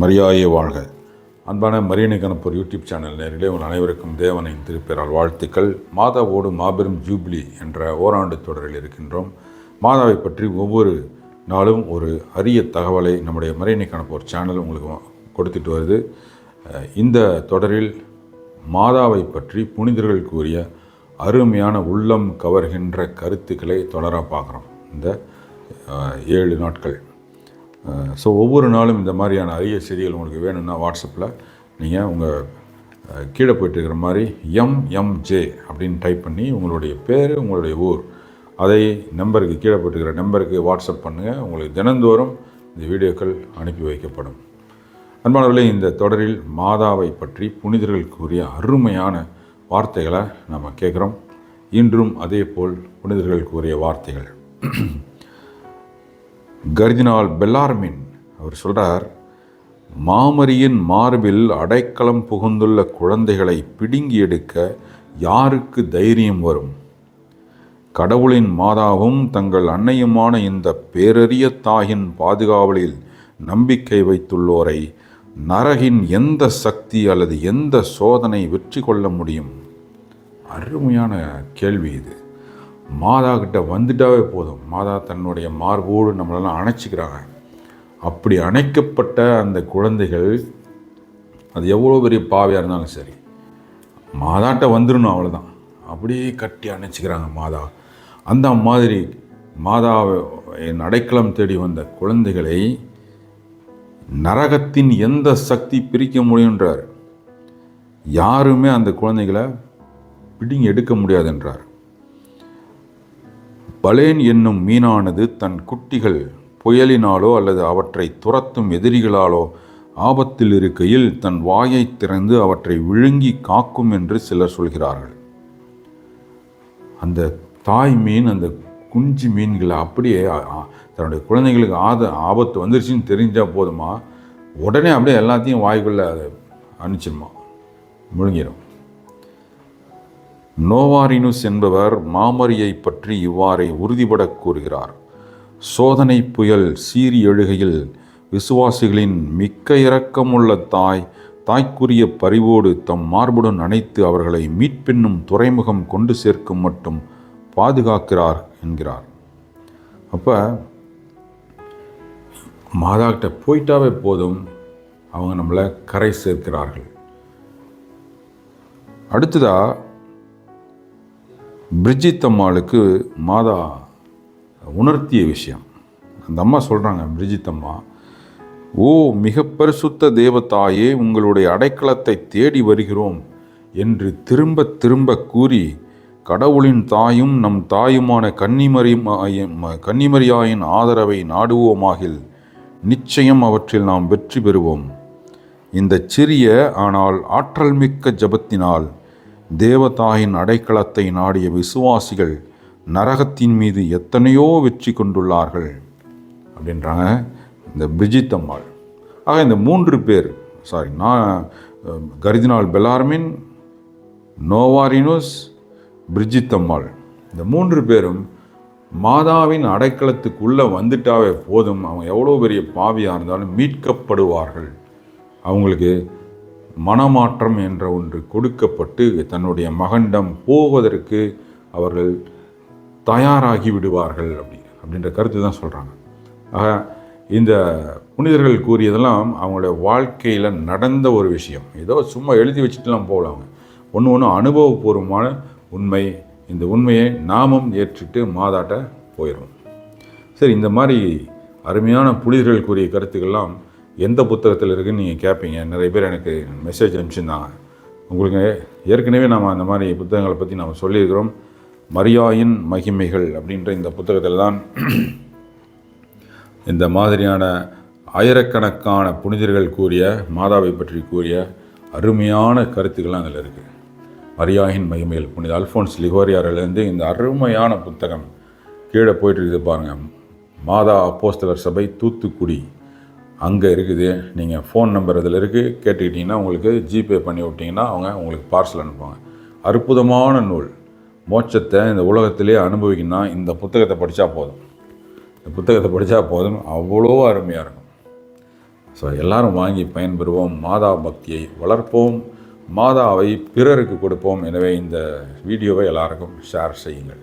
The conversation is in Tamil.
மரியாயே வாழ்க. அன்பான மரியணை கணப்பூர் யூடியூப் சேனல் நேரிலே உங்கள் அனைவருக்கும் தேவனின் திருப்பெயரால் வாழ்த்துக்கள். மாதாவோடு மாபெரும் ஜூப்ளி என்ற ஓராண்டு தொடரில் இருக்கின்றோம். மாதாவை பற்றி ஒவ்வொரு நாளும் ஒரு அரிய தகவலை நம்முடைய மரியணை கணப்பூர் சேனல் உங்களுக்கு கொடுத்துட்டு வருது. இந்த தொடரில் மாதாவை பற்றி புனிதர்கள் கூறிய அருமையான உள்ளம் கவர்கின்ற கருத்துக்களை தொடர பார்க்குறோம். இந்த ஏழு நாட்கள். ஸோ ஒவ்வொரு நாளும் இந்த மாதிரியான அரிய செய்திகள் உங்களுக்கு வேணும்னா வாட்ஸ்அப்பில் நீங்கள் உங்கள் கீழே போயிட்டு இருக்கிற மாதிரி எம்எம்ஜே அப்படின்னு டைப் பண்ணி உங்களுடைய பேர் உங்களுடைய ஊர் அதை நம்பருக்கு கீழே போட்டுக்கிற நம்பருக்கு வாட்ஸ்அப் பண்ணுங்கள் உங்களுக்கு தினந்தோறும் இந்த வீடியோக்கள் அனுப்பி வைக்கப்படும். அன்பானவர்களே இந்த தொடரில் மாதாவை பற்றி புனிதர்கள் கூறிய அருமையான வார்த்தைகளை நம்ம கேட்குறோம். இன்றும் அதே போல் புனிதர்கள் கூறிய வார்த்தைகள். கர்தினால் பெல்லார்மின் அவர் சொல்கிறார் மாமரியின் மார்பில் அடைக்கலம் புகுந்துள்ள குழந்தைகளை பிடுங்கி எடுக்க யாருக்கு தைரியம் வரும்? கடவுளின் மாதாவும் தங்கள் அன்னையுமான இந்த பேரறிய தாயின் பாதுகாவலில் நம்பிக்கை வைத்துள்ளோரை நரகின் எந்த சக்தி அல்லது எந்த சோதனை வெற்றி கொள்ள முடியும்? அருமையான கேள்வி இது. மாதா கிட்ட வந்துட்டாவே போதும். மாதா தன்னுடைய மார்போடு நம்மளெல்லாம் அணைச்சிக்கிறாங்க. அப்படி அணைக்கப்பட்ட அந்த குழந்தைகள் அது எவ்வளோ பெரிய பாவையாக இருந்தாலும் சரி மாதாட்ட வந்துடணும் அவ்வளோதான் அப்படியே கட்டி அணைச்சிக்கிறாங்க மாதா. அந்த மாதிரி மாதாவை என் அடைக்கலம் தேடி வந்த குழந்தைகளை நரகத்தின் எந்த சக்தி பிரிக்க முடியுன்றார் யாருமே அந்த குழந்தைகளை பிடிங்கி எடுக்க முடியாதுன்றார். பலேன் என்னும் மீனானது தன் குட்டிகள் புயலினாலோ அல்லது அவற்றை துரத்தும் எதிரிகளாலோ ஆபத்தில் இருக்கையில் தன் வாயை திறந்து அவற்றை விழுங்கி காக்கும் என்று சிலர் சொல்கிறார்கள். அந்த தாய் மீன் அந்த குஞ்சு மீன்களை அப்படியே தன்னுடைய குழந்தைங்களுக்கு ஆத ஆபத்து வந்துருச்சுன்னு தெரிஞ்சால் போதுமா? உடனே அப்படியே எல்லாத்தையும் வாய்க்குள்ளே அதை அனுப்பிச்சிருமா? முழுங்கிடும் நோவாரினுஸ் என்பவர் மாமரியை பற்றி இவ்வாறே உறுதிபட கூறுகிறார். சோதனை புயல் சீறி எழுகையில் விசுவாசிகளின் மிக்க இரக்கமுள்ள தாய் தாய்க்குரிய பரிவோடு தம் மார்புடன் அணைத்து அவர்களை மீட்பென்னும் துறைமுகம் கொண்டு சேர்க்கும் மட்டும் பாதுகாக்கிறார் என்கிறார். அப்போ மாதாக்கிட்ட போயிட்டாவே போதும் அவங்க நம்மளை கரை சேர்க்கிறார்கள். அடுத்ததாக பிரிஜித் அம்மாளுக்கு மாதா உணர்த்திய விஷயம். அந்த அம்மா சொல்கிறாங்க பிரிஜித் அம்மா ஓ மிக பரிசுத்த தேவதாயே உங்களுடைய அடைக்கலத்தை தேடி வருகிறோம் என்று திரும்ப திரும்ப கூறி கடவுளின் தாயும் நம் தாயுமான கன்னிமரிமாயும் கன்னிமரியாயின் ஆதரவை நாடுவோமாகில் நிச்சயம் அவற்றில் நாம் வெற்றி பெறுவோம். இந்த சிறிய ஆனால் ஆற்றல் மிக்க ஜபத்தினால் தேவதாயின் அடைக்கலத்தை நாடிய விசுவாசிகள் நரகத்தின் மீது எத்தனையோ வெற்றி கொண்டுள்ளார்கள் அப்படின்றாங்க இந்த பிரிஜித் அம்மாள். ஆக இந்த மூன்று பேர் சாரி நான் கரிதினால் பெலார்மின் நோவாரினோஸ் பிரிஜித் அம்மாள். இந்த மூன்று பேரும் மாதாவின் அடைக்கலத்துக்குள்ளே வந்துட்டாவே போதும். அவங்க எவ்வளோ பெரிய பாவியாக இருந்தாலும் மீட்கப்படுவார்கள். அவங்களுக்கு மனமாற்றம் என்ற ஒன்று கொடுக்கப்பட்டு தன்னுடைய மகண்டம் போவதற்கு அவர்கள் தயாராகி விடுவார்கள் அப்படி அப்படின்ற கருத்து தான் சொல்கிறாங்க ஆக இந்த புனிதர்கள் கூறியதெல்லாம் அவங்களுடைய வாழ்க்கையில் நடந்த ஒரு விஷயம். ஏதோ சும்மா எழுதி வச்சுட்டுலாம் போகல அவங்க. ஒன்று ஒன்று அனுபவபூர்வமான உண்மை. இந்த உண்மையை நாமும் ஏற்றுட்டு மாதாட்ட போயிடும் சரி இந்த மாதிரி அருமையான புனிதர்கள் கூறிய கருத்துக்கள்லாம் எந்த புத்தகத்தில் இருக்குன்னு நீங்கள் கேட்பீங்க நிறைய பேர் எனக்கு மெசேஜ் அனுப்பிச்சிருந்தாங்க. உங்களுக்கு ஏற்கனவே நாம் அந்த மாதிரி புத்தகங்களை பற்றி நாம் சொல்லியிருக்கிறோம். மரியாயின் மகிமைகள் அப்படின்ற இந்த புத்தகத்தில் தான் இந்த மாதிரியான ஆயிரக்கணக்கான புனிதர்கள் கூறிய மாதாவை பற்றி கூறிய அருமையான கருத்துக்கள்லாம் அதில் இருக்குது மரியாயின் மகிமைகள் புனித அல்ஃபோன்ஸ் லிகோரியாரிலேருந்து இந்த அருமையான புத்தகம் கீழே போயிட்டு இருக்குது பாருங்கள் மாதா அப்போஸ்தலர் சபை தூத்துக்குடி. அங்கே இருக்குது. நீங்கள் ஃபோன் நம்பர் இதில் இருக்குது. கேட்டுக்கிட்டிங்கன்னா உங்களுக்கு ஜிபே பண்ணி விட்டிங்கன்னா அவங்க உங்களுக்கு பார்சல் அனுப்புவாங்க. அற்புதமான நூல். மோட்சத்தை இந்த உலகத்திலே அனுபவிக்கணும்னா இந்த புத்தகத்தை படித்தா போதும். இந்த புத்தகத்தை படித்தா போதும். அவ்வளோ அருமையாக இருக்கும். ஸோ எல்லாரும் வாங்கி பயன்பெறுவோம். மாதா பக்தியை வளர்ப்போம். மாதாவை பிறருக்கு கொடுப்போம். எனவே இந்த வீடியோவை எல்லாருக்கும் ஷேர் செய்யுங்கள்.